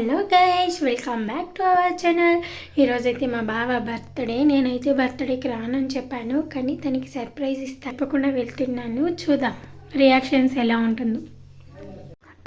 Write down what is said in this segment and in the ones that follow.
Hello guys welcome back to our channel. ఈరోజైతే మా బావ బర్త్డే నేనైతే బర్త్డేకి రానని చెప్పాను కానీ తనకి సర్ప్రైజ్ ఇస్తే తప్పకుండా వెళ్తున్నాను. చూద్దాం రియాక్షన్స్ ఎలా ఉంటుందో.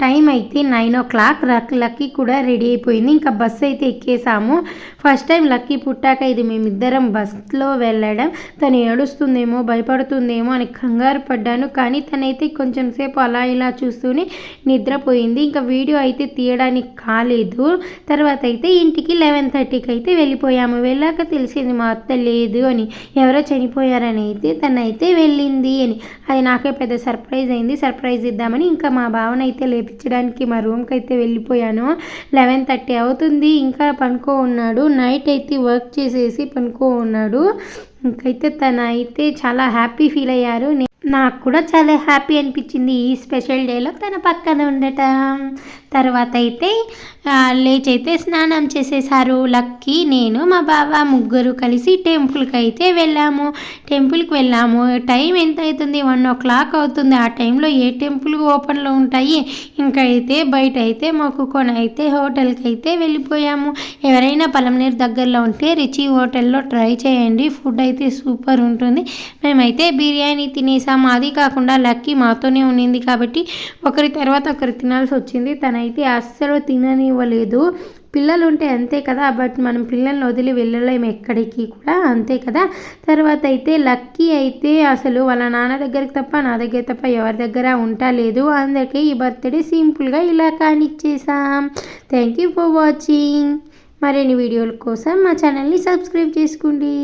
టైం అయితే నైన్ ఓ క్లాక్. లక్కీ కూడా రెడీ అయిపోయింది. ఇంకా బస్ అయితే ఎక్కేసాము. ఫస్ట్ టైం లక్కీ పుట్టాక ఇది మేమిద్దరం బస్లో వెళ్ళడం. తను ఏడుస్తుందేమో భయపడుతుందేమో అని కంగారు పడ్డాను. కానీ తనైతే కొంచెం సేపు అలా ఇలా చూస్తూనే నిద్రపోయింది. ఇంకా వీడియో అయితే తీయడానికి కాలేదు. తర్వాత అయితే ఇంటికి లెవెన్ థర్టీకి అయితే వెళ్ళిపోయాము. వెళ్ళాక తెలిసింది మా అత్త లేదు అని. ఎవరో చనిపోయారని అయితే తనైతే వెళ్ళింది అని. అది నాకే పెద్ద సర్ప్రైజ్ అయింది. సర్ప్రైజ్ ఇద్దామని ఇంకా మా భావన అయితే లేదు లేపించడానికి మా రూమ్కి అయితే వెళ్ళిపోయాను. లెవెన్ థర్టీ అవుతుంది. ఇంకా పనుకో ఉన్నాడు. నైట్ అయితే వర్క్ చేసేసి పనుకో ఉన్నాడు. ఇంకైతే తన అయితే చాలా హ్యాపీ ఫీల్ అయ్యారు. నాకు కూడా చాలా హ్యాపీ అనిపించింది ఈ స్పెషల్ డేలో తన పక్కన ఉండటం. తర్వాత అయితే లేచైతే లేచి అయితే స్నానం చేసేసారు లక్కీ నేను మా బావ ముగ్గురు కలిసి టెంపుల్కి అయితే వెళ్ళాము. టెంపుల్కి వెళ్ళాము. టైం ఎంత అవుతుంది వన్ ఓ క్లాక్ అవుతుంది. ఆ టైంలో ఏ టెంపుల్ ఓపెన్లో ఉంటాయి? ఇంకా అయితే బయట అయితే మొక్కుకొని అయితే హోటల్కి అయితే వెళ్ళిపోయాము. ఎవరైనా పలంనీరు దగ్గరలో ఉంటే రిచి హోటల్లో ట్రై చేయండి. ఫుడ్ అయితే సూపర్ ఉంటుంది. మేమైతే బిర్యానీ తినేసాము. అది కాకుండా లక్కీ మాతోనే ఉండింది కాబట్టి ఒకరి తర్వాత ఒకరు తినాల్సి వచ్చింది. తనైతే అస్సలు తిననివ్వలేదు. పిల్లలు ఉంటే అంతే కదా బట్ మనం పిల్లల్ని వదిలి వెళ్ళలేము ఎక్కడికి కూడా అంతే కదా. తర్వాత అయితే లక్కీ అయితే అసలు వాళ్ళ నాన్న దగ్గరికి తప్ప నా దగ్గర తప్ప ఎవరి దగ్గర ఉండలేదు అందుకే ఈ బర్త్డే సింపుల్గా ఇలా కానిచ్చేసాం. థ్యాంక్ యూ ఫర్ వాచింగ్ మరిన్ని వీడియోల కోసం మా ఛానల్ని సబ్స్క్రైబ్ చేసుకోండి.